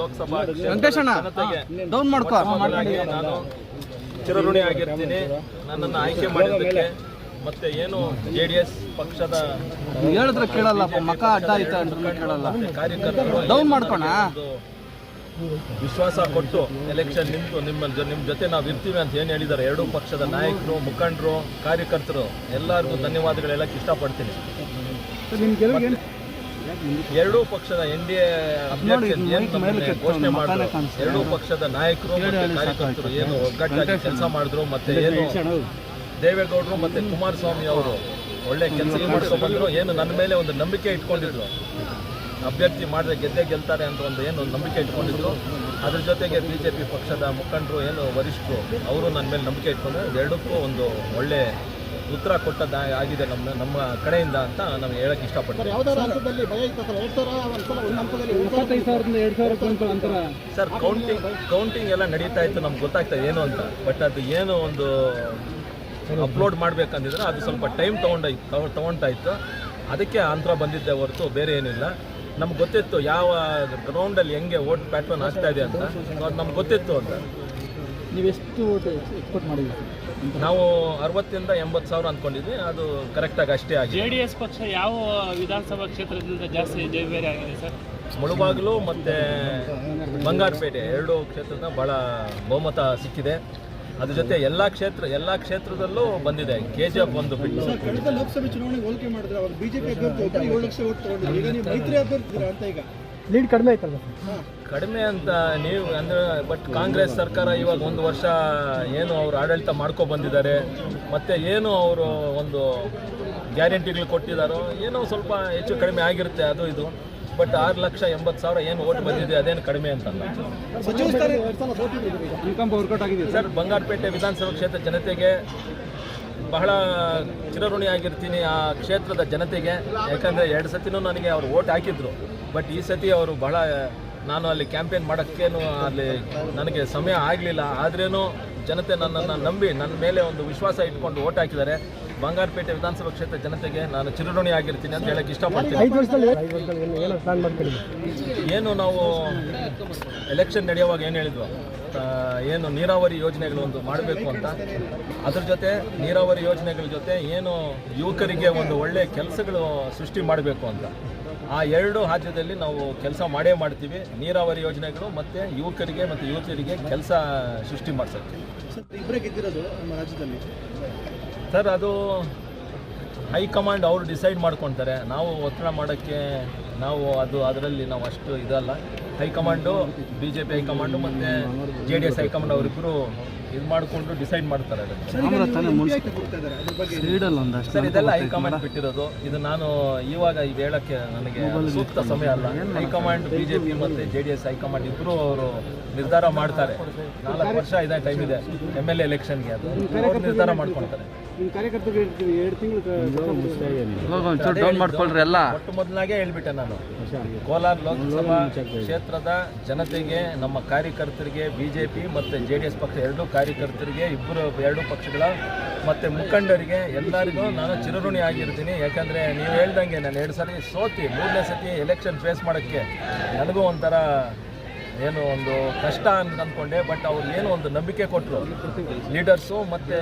Lok Sabha down ಮಾಡ್ಕೋ. ನಾನು ಚಿರಋಣಿ ಆಗಿರ್ತೀನಿ. ನನ್ನನ್ನು ಆಯ್ಕೆ ಮಾಡಿದ್ದಕ್ಕೆ ಮತ್ತೆ ಏನು ಜೆ ಡಿ ಎಸ್ ಪಕ್ಷದ ಹೇಳಿದ್ರೆ ಕೇಳಲ್ಲ ಮಕ ಅಡ್ಡ ಆಯ್ತಾ ಕೇಳಲ್ಲ. ಕಾರ್ಯಕರ್ತರು ಡೌನ್ ಮಾಡ್ಕೋಣ. ವಿಶ್ವಾಸ ಕೊಟ್ಟು ಎಲೆಕ್ಷನ್ ನಿಂತು ನಿಮ್ಮ ನಿಮ್ಮ ಜೊತೆ ನಾವು ಇರ್ತೀವಿ ಅಂತ ಏನು ಹೇಳಿದ್ದಾರೆ ಎರಡೂ ಪಕ್ಷದ ನಾಯಕರು ಮುಖಂಡರು ಕಾರ್ಯಕರ್ತರು ಎಲ್ಲರಿಗೂ ಧನ್ಯವಾದಗಳು ಹೇಳಕ್ಕೆ ಇಷ್ಟಪಡ್ತೀನಿ. ಎರಡೂ ಪಕ್ಷದ ಎನ್ ಡಿ ಘೋಷಣೆ ಮಾಡಿದ್ರು. ಎರಡೂ ಪಕ್ಷದ ನಾಯಕರು ಕಾರ್ಯಕರ್ತರು ಏನು ಒಗ್ಗಟ್ಟಾಗಿ ಕೆಲಸ ಮಾಡಿದ್ರು ಮತ್ತೆ ಏನು ದೇವೇಗೌಡರು ಮತ್ತೆ ಕುಮಾರಸ್ವಾಮಿ ಅವರು ಒಳ್ಳೆ ಕೆಲಸ ಮಾಡ್ಕೊಂಡು ಬಂದ್ರು. ಏನು ನನ್ನ ಮೇಲೆ ಒಂದು ನಂಬಿಕೆ ಇಟ್ಕೊಂಡಿದ್ರು. ಅಭ್ಯರ್ಥಿ ಮಾಡಿದ್ರೆ ಗೆದ್ದೇ ಗೆಲ್ತಾರೆ ಅಂತ ಒಂದು ಏನು ನಂಬಿಕೆ ಇಟ್ಕೊಂಡಿದ್ರು. ಅದ್ರ ಜೊತೆಗೆ ಬಿ ಜೆ ಪಿ ಪಕ್ಷದ ಮುಖಂಡರು ಏನು ವರಿಷ್ಠರು ಅವರು ನನ್ನ ಮೇಲೆ ನಂಬಿಕೆ ಇಟ್ಕೊಂಡ್ರು ಎರಡಕ್ಕೂ ಒಂದು ಒಳ್ಳೆ ಉತ್ತರ ಕೊಟ್ಟದ್ದು ಆಗಿದೆ ನಮ್ಮ ನಮ್ಮ ಕಡೆಯಿಂದ ಅಂತ ನಾನು ಹೇಳಕ್ಕೆ ಇಷ್ಟಪಡ್ತೀನಿ ಸರ್ ಕೌಂಟಿಂಗ್ ಕೌಂಟಿಂಗ್ ಎಲ್ಲ ನಡೀತಾ ಇತ್ತು ನಮ್ಗೆ ಗೊತ್ತಾಗ್ತದೆ ಏನು ಅಂತ. ಬಟ್ ಅದು ಏನು ಒಂದು ಅಪ್ಲೋಡ್ ಮಾಡ್ಬೇಕಂದಿದ್ರೆ ಅದು ಸ್ವಲ್ಪ ಟೈಮ್ ತೊಗೊಂಡಾಯ್ತು ತಗೊ ತೊಗೊಳ್ತಾ ಇತ್ತು. ಅದಕ್ಕೆ ಅಂತರ ಬಂದಿದ್ದೆ ಹೊರತು ಬೇರೆ ಏನಿಲ್ಲ. ನಮ್ಗೆ ಗೊತ್ತಿತ್ತು ಯಾವ ಗ್ರೌಂಡಲ್ಲಿ ಹೆಂಗೆ ಓಟ್ ಪ್ಯಾಟ್ರನ್ ಆಗ್ತಾ ಇದೆ ಅಂತ. ಅದು ನಮ್ಗೆ ಗೊತ್ತಿತ್ತು ಅಂತ. ನೀವು ಎಷ್ಟು ಓಟ್ ಎಕ್ಸ್ಪೋರ್ಟ್ ಮಾಡಿದ್ರಿ ನಾವು ಅರವತ್ತರಿಂದ ಎಂಬತ್ತು ಸಾವಿರ ಅಂದ್ಕೊಂಡಿದ್ವಿ. ಅದು ಕರೆಕ್ಟಾಗಿ ಅಷ್ಟೇ ಆಗಿದೆ. ಜೆ ಡಿ ಎಸ್ ಪಕ್ಷ ಯಾವ ವಿಧಾನಸಭಾ ಕ್ಷೇತ್ರದಿಂದ ಜಾಸ್ತಿ ಜಯಬೇರಿ ಆಗಿದೆ ಸರ್? ಮುಳುಬಾಗಿಲು ಮತ್ತು ಬಂಗಾರಪೇಟೆ ಎರಡು ಕ್ಷೇತ್ರದ ಭಾಳ ಬಹುಮತ ಸಿಕ್ಕಿದೆ. ಅದ್ರ ಜೊತೆ ಎಲ್ಲ ಕ್ಷೇತ್ರ ಎಲ್ಲ ಕ್ಷೇತ್ರದಲ್ಲೂ ಬಂದಿದೆ. ಕೆ ಜಿ ಎಫ್ ಒಂದು ಬಿಟ್ಟು. ಕಳೆದ ಲೋಕಸಭೆ ಚುನಾವಣೆಗೆ ಹೋಲಿಕೆ ಮಾಡಿದ್ರೆ ಅವಾಗ ಬಿಜೆಪಿ ಅಭ್ಯರ್ಥಿ ಒಬ್ಬರು ಏಳು ಲಕ್ಷ ಓಟ್ ತಗೊಂಡಿದ್ರು. ಈಗ ನೀವು ಮೈತ್ರಿ ಅಭ್ಯರ್ಥಿ ಅಂತ ಈಗ? ಲೀಡ್ ಕಡಿಮೆ ಆಯ್ತಲ್ಲ ಕಡಿಮೆ ಅಂತ ನೀವು ಅಂದರೆ ಬಟ್ ಕಾಂಗ್ರೆಸ್ ಸರ್ಕಾರ ಇವಾಗ ಒಂದು ವರ್ಷ ಏನು ಅವರು ಆಡಳಿತ ಮಾಡ್ಕೊ ಬಂದಿದ್ದಾರೆ. ಮತ್ತು ಏನು ಅವರು ಒಂದು ಗ್ಯಾರಂಟಿಗಳು ಕೊಟ್ಟಿದ್ದಾರೋ ಏನೋ ಸ್ವಲ್ಪ ಹೆಚ್ಚು ಕಡಿಮೆ ಆಗಿರುತ್ತೆ ಅದು ಇದು. ಬಟ್ ಆರು ಲಕ್ಷ ಎಂಬತ್ತು ಸಾವಿರ ಏನು ಓಟ್ ಬಂದಿದೆ ಅದೇನು ಕಡಿಮೆ ಅಂತಲ್ಲ. ಸರ್ ಬಂಗಾರಪೇಟೆ ವಿಧಾನಸಭಾ ಕ್ಷೇತ್ರ ಜನತೆಗೆ ಬಹಳ ಚಿರಋಣಿ ಆಗಿರ್ತೀನಿ ಆ ಕ್ಷೇತ್ರದ ಜನತೆಗೆ. ಯಾಕಂದರೆ ಎರಡು ಸತಿನೂ ನನಗೆ ಅವರು ಓಟ್ ಹಾಕಿದ್ರು. ಬಟ್ ಈ ಸತಿ ಅವರು ಬಹಳ ನಾನು ಅಲ್ಲಿ ಕ್ಯಾಂಪೇನ್ ಮಾಡೋಕ್ಕೇನು ಅಲ್ಲಿ ನನಗೆ ಸಮಯ ಆಗಲಿಲ್ಲ. ಆದ್ರೇನು ಜನತೆ ನನ್ನನ್ನು ನಂಬಿ ನನ್ನ ಮೇಲೆ ಒಂದು ವಿಶ್ವಾಸ ಇಟ್ಕೊಂಡು ಓಟ್ ಹಾಕಿದ್ದಾರೆ. ಬಂಗಾರಪೇಟೆ ವಿಧಾನಸಭಾ ಕ್ಷೇತ್ರ ಜನತೆಗೆ ನಾನು ಚಿರಋಣಿ ಆಗಿರ್ತೀನಿ ಅಂತ ಹೇಳಕ್ಕೆ ಇಷ್ಟಪಡ್ತೀನಿ. ಏನೋ ನಾವು ಎಲೆಕ್ಷನ್ ನಡೆಯುವಾಗ ಏನು ಹೇಳಿದ್ವು? ಏನು ನೀರಾವರಿ ಯೋಜನೆಗಳು ಒಂದು ಮಾಡಬೇಕು ಅಂತ. ಅದ್ರ ಜೊತೆ ನೀರಾವರಿ ಯೋಜನೆಗಳ ಜೊತೆ ಏನು ಯುವಕರಿಗೆ ಒಂದು ಒಳ್ಳೆ ಕೆಲಸಗಳು ಸೃಷ್ಟಿ ಮಾಡಬೇಕು ಅಂತ. ಆ ಎರಡು ರಾಜ್ಯದಲ್ಲಿ ನಾವು ಕೆಲಸ ಮಾಡೇ ಮಾಡ್ತೀವಿ. ನೀರಾವರಿ ಯೋಜನೆಗಳು ಮತ್ತು ಯುವಕರಿಗೆ ಮತ್ತು ಯುವತಿಯರಿಗೆ ಕೆಲಸ ಸೃಷ್ಟಿ ಮಾಡಿಸೋಕ್ಕೆ. ಸರ್ ಅದು ಹೈಕಮಾಂಡ್ ಅವರು ಡಿಸೈಡ್ ಮಾಡ್ಕೊತಾರೆ. ನಾವು ಒತ್ತಡ ಮಾಡೋಕ್ಕೆ ನಾವು ಅದು ಅದರಲ್ಲಿ ನಾವು ಅಷ್ಟು ಇದಲ್ಲ. High command B J P high command ಮತ್ತು J D S high command ಅವರಿಬ್ಬರು ಇದು ಮಾಡಿಕೊಂಡು ಡಿಸೈಡ್ ಮಾಡ್ತಾರೆ ಸರ್ ಇದೆಲ್ಲ ಹೈಕಮಾಂಡ್ ಬಿಟ್ಟಿರೋದು. ಇದು ನಾನು ಇವಾಗ ಇದು ಹೇಳಕ್ಕೆ ನನಗೆ ಸೂಕ್ತ ಸಮಯ ಅಲ್ಲ. High command B J P ಮತ್ತು J D S high command ಇಬ್ಬರು ಅವರು ನಿರ್ಧಾರ ಮಾಡ್ತಾರೆ. ನಾಲ್ಕು ವರ್ಷ ಇದೇ ಟೈಮ್ ಇದೆ. ಎಂ ಎಲ್ ಎಲೆಕ್ಷನ್ಗೆ ಅದು. ನಿರ್ಧಾರ ಮಾಡ್ಕೊಳ್ತಾರೆ. ನಿಮ್ಮ ಕಾರ್ಯಕರ್ತರಿಗೆ ಎರಡು ತಿಂಗಳು ಇವಾಗ ಒಂಚೂರು ಡೌನ್ ಮಾಡ್ಕೊಳ್ರಿ ಎಲ್ಲ. ಮೊಟ್ಟ ಮೊದಲಾಗೆ ಹೇಳ್ಬಿಟ್ಟೆ ನಾನು. ಕೋಲಾರ ಲೋಕಸಭಾ ಕ್ಷೇತ್ರದ ಜನತೆಗೆ, ನಮ್ಮ ಕಾರ್ಯಕರ್ತರಿಗೆ ಬಿ ಜೆ ಪಿ ಮತ್ತು ಜೆ ಡಿ ಎಸ್ ಪಕ್ಷ ಎರಡೂ ಕಾರ್ಯಕರ್ತರಿಗೆ, ಇಬ್ಬರು ಎರಡೂ ಪಕ್ಷಗಳ ಮತ್ತು ಮುಖಂಡರಿಗೆ ಎಲ್ಲರಿಗೂ ನಾನು ಚಿರಋಣಿ ಆಗಿರ್ತೀನಿ. ಯಾಕಂದರೆ ನೀವು ಹೇಳ್ದಂಗೆ ನಾನು ಎರಡು ಸರಿ ಸೋತಿ, ಮೂರನೇ ಸತಿ ಎಲೆಕ್ಷನ್ ಫೇಸ್ ಮಾಡೋಕ್ಕೆ. ನನಗೂ ಒಂಥರ ಏನು ಒಂದು ಕಷ್ಟ ಅಂತ ಅಂದ್ಕೊಂಡೆ ಬಟ್ ಅವ್ರು ಏನು ಒಂದು ನಂಬಿಕೆ ಕೊಟ್ಟರು ಲೀಡರ್ಸು ಮತ್ತು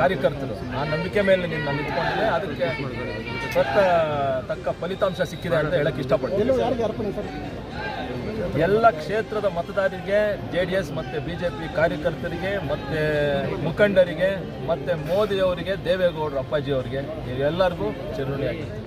ಕಾರ್ಯಕರ್ತರು. ಆ ನಂಬಿಕೆ ಮೇಲೆ ನೀನು ನಾನು ನಿಂತ್ಕೊಂಡಿದ್ದೆ ಅದಕ್ಕೆ ತಕ್ಕ ತಕ್ಕ ಫಲಿತಾಂಶ ಸಿಕ್ಕಿದೆ ಅಂತ ಹೇಳಕ್ಕೆ ಇಷ್ಟಪಡ್ತೀನಿ. ಎಲ್ಲ ಕ್ಷೇತ್ರದ ಮತದಾರರಿಗೆ ಜೆ ಡಿ ಎಸ್ ಮತ್ತು ಬಿ ಜೆ ಪಿ ಕಾರ್ಯಕರ್ತರಿಗೆ ಮತ್ತು ಮುಖಂಡರಿಗೆ ಮತ್ತು ಮೋದಿಯವರಿಗೆ ದೇವೇಗೌಡರು ಅಪ್ಪಾಜಿ ಅವರಿಗೆ ಎಲ್ಲರಿಗೂ ಚಿರುಣಿ ಆಗಿರ್ತೀನಿ